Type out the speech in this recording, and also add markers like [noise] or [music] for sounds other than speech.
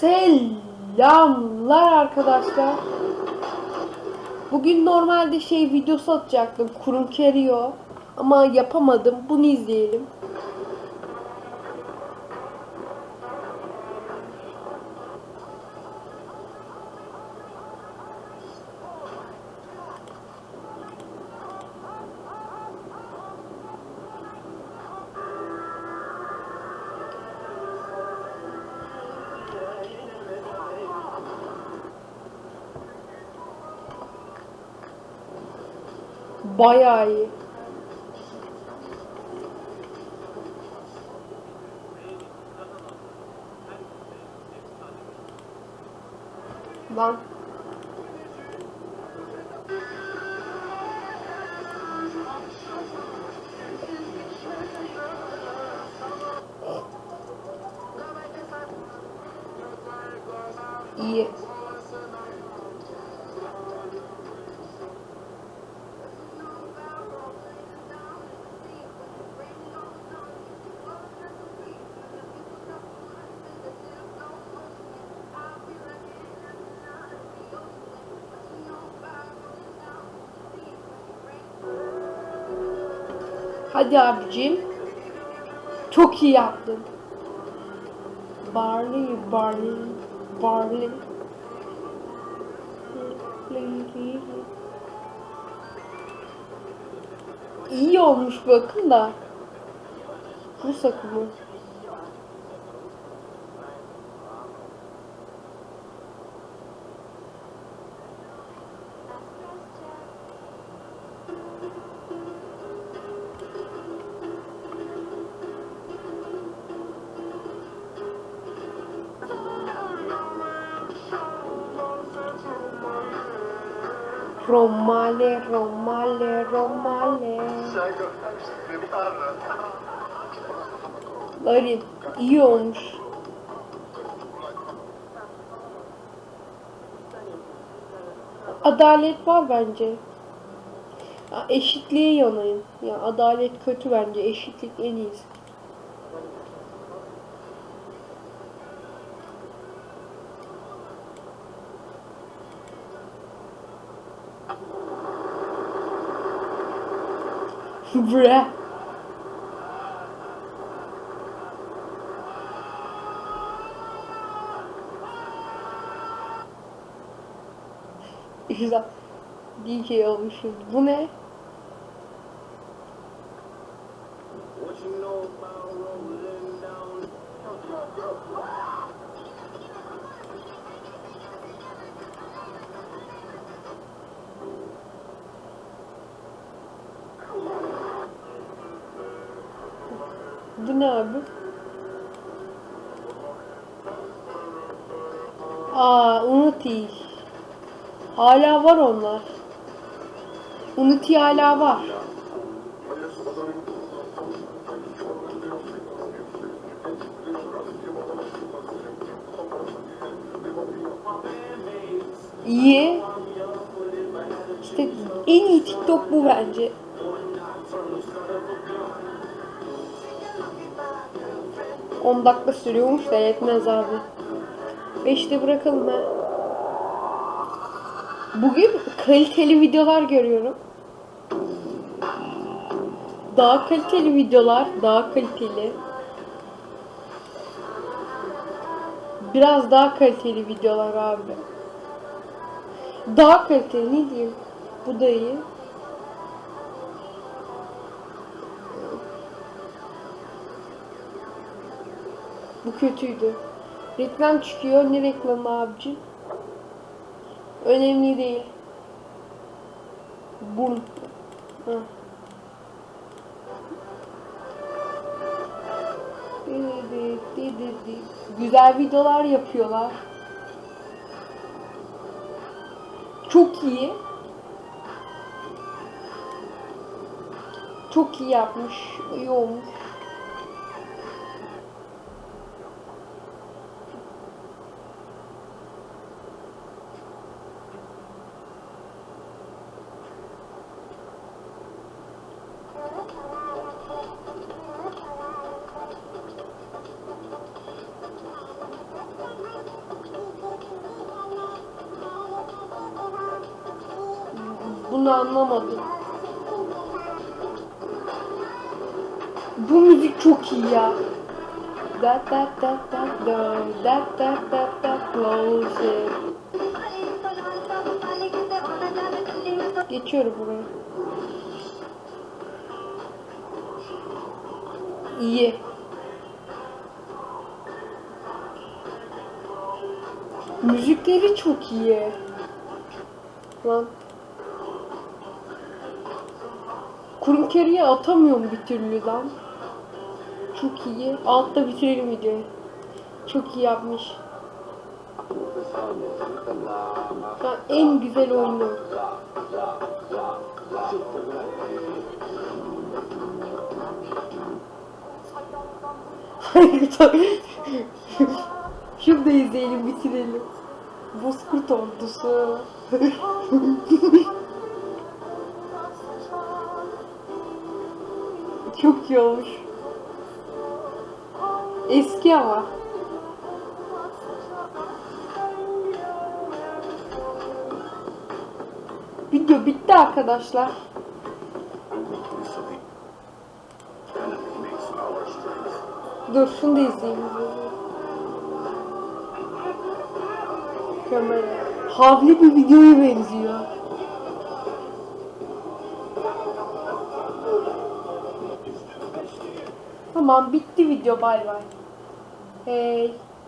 Selamlar arkadaşlar. Bugün normalde şey videosu atacaktım. Kurum Kerio. Ama yapamadım. Bunu izleyelim. Bayağı iyi. Lan. İyi. Hadi abicim. Çok iyi yaptın. Barley, barley, barley. İyi olmuş bakın da. Bu sakımı. Romale, Romale, Romale. Larin iyi olmuş. Adalet var bence. Ya eşitliğe yanayım. Ya adalet kötü bence. Eşitlik en iyisi. Bre. Güzel. DJ olmuşuz. Bu ne? Bu ne abi? Aa, Unity. Hala var onlar. Unity hala var. İyi. İşte en iyi TikTok bu bence. On dakika sürüyormuş da yetmez abi. Beşte bırakalım ha. Bugün kaliteli videolar görüyorum. Daha kaliteli videolar, daha kaliteli. Biraz daha kaliteli videolar abi. Daha kaliteli ne diyeyim? Bu da iyi. Bu kötüydü. Reklam çıkıyor. Ne reklamı abici? Önemli değil. Bum. Heh. Güzel videolar yapıyorlar. Çok iyi. Çok iyi yapmış. İyi olmuş. Bunu anlamadım. Bu müzik çok iyi ya. Dat dat dat dat dat dat dat dat dat closer. Geçiyorum buraya. İyi. Müzikleri çok iyi. Lan. Kurum keriye atamıyorum bir türlü lan. Çok iyi. Altta bitirelim videoyu. Çok iyi yapmış. Ya en güzel oyunu. [laughs] Şunu da izleyelim bitirelim. Bozkurt ordusu. [laughs] Çok iyi olmuş. Eski ama. Video bitti arkadaşlar. Dur şunu da izleyeyim. Kamera. Havli bir videoya benziyor. Tamam bitti video bay bay. Hey.